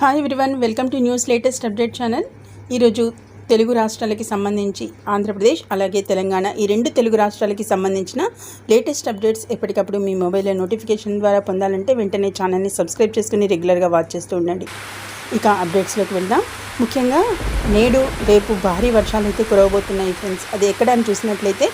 Hi everyone welcome to news latest update channel ఈరోజు తెలుగు రాష్ట్రాలకి సంబంధించి ఆంధ్రప్రదేశ్ అలాగే తెలంగాణ ఈ రెండు తెలుగు రాష్ట్రాలకి సంబంధించిన లేటెస్ట్ అప్డేట్స్ ఎప్పటికప్పుడు మీ మొబైల్లో నోటిఫికేషన్ ద్వారా పొందాలంటే వెంటనే ఛానల్ని సబ్స్క్రైబ్ చేసుకుని రెగ్యులర్గా వాచ్ చేస్తూ ఉండండి. ఇక అప్డేట్స్లోకి వెళ్దాం. ముఖ్యంగా నేడు రేపు భారీ వర్షాలు అయితే కురవబోతున్నాయి ఫ్రెండ్స్ అది ఎక్కడ అని చూసినట్లయితే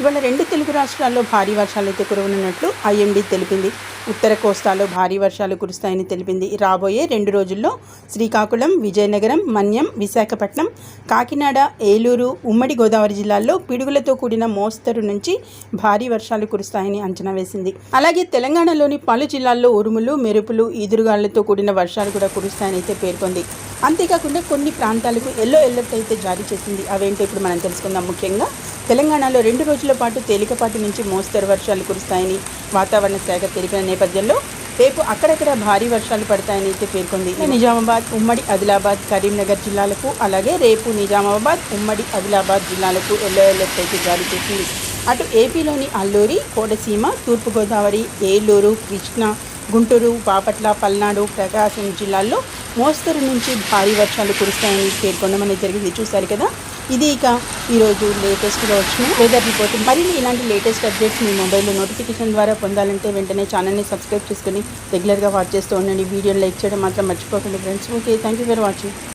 ఇవాళ రెండు తెలుగు రాష్ట్రాల్లో భారీ వర్షాలు అయితే కురవనున్నట్లు ఐఎండీ తెలిపింది. ఉత్తర కోస్తాలో భారీ వర్షాలు కురుస్తాయని తెలిపింది. రాబోయే రెండు రోజుల్లో శ్రీకాకుళం విజయనగరం మన్యం విశాఖపట్నం కాకినాడ ఏలూరు ఉమ్మడి గోదావరి జిల్లాల్లో పిడుగులతో కూడిన మోస్తరు నుంచి భారీ వర్షాలు కురుస్తాయని అంచనా వేసింది. అలాగే తెలంగాణలోని పలు జిల్లాల్లో ఉరుములు మెరుపులు ఈదురుగాళ్ళతో కూడిన వర్షాలు కూడా కురుస్తాయని అయితే పేర్కొంది. అంతేకాకుండా కొన్ని ప్రాంతాలకు ఎల్లో ఎలర్ట్ అయితే జారీ చేసింది. అవేంటో ఇప్పుడు మనం తెలుసుకుందాం. ముఖ్యంగా తెలంగాణలో రెండు రోజుల పాటు తేలికపాటి నుంచి మోస్తరు వర్షాలు కురుస్తాయని వాతావరణ శాఖ తెలిపిన నేపథ్యంలో రేపు అక్కడక్కడ భారీ వర్షాలు పడతాయని అయితే పేర్కొంది. నిజామాబాద్ ఉమ్మడి ఆదిలాబాద్ కరీంనగర్ జిల్లాలకు అలాగే రేపు నిజామాబాద్ ఉమ్మడి ఆదిలాబాద్ జిల్లాలకు ఎల్లో అలర్ట్ అయితే జారీ చేసింది. అటు ఏపీలోని అల్లూరి కోటసీమ తూర్పుగోదావరి ఏలూరు కృష్ణా గుంటూరు బాపట్ల పల్నాడు ప్రకాశం జిల్లాల్లో మోస్తరు నుంచి భారీ వర్షాలు కురుస్తాయని పేర్కొనమని జరిగింది. చూశారు కదా ఇది ఇక ఈరోజు లేటెస్ట్గా వచ్చిన వెదర్ రిపోర్ట్ మరిన్ని ఇలాంటి లేటెస్ట్ అప్డేట్స్ మీ మొబైల్లో నోటిఫికేషన్ ద్వారా పొందాలంటే వెంటనే ఛానల్ని సబ్స్క్రైబ్ చేసుకుని రెగ్యులర్గా వాచ్ చేస్తూ ఉండండి. వీడియోని లైక్ చేయడం మాత్రం మర్చిపోకండి friends okay thank you for watching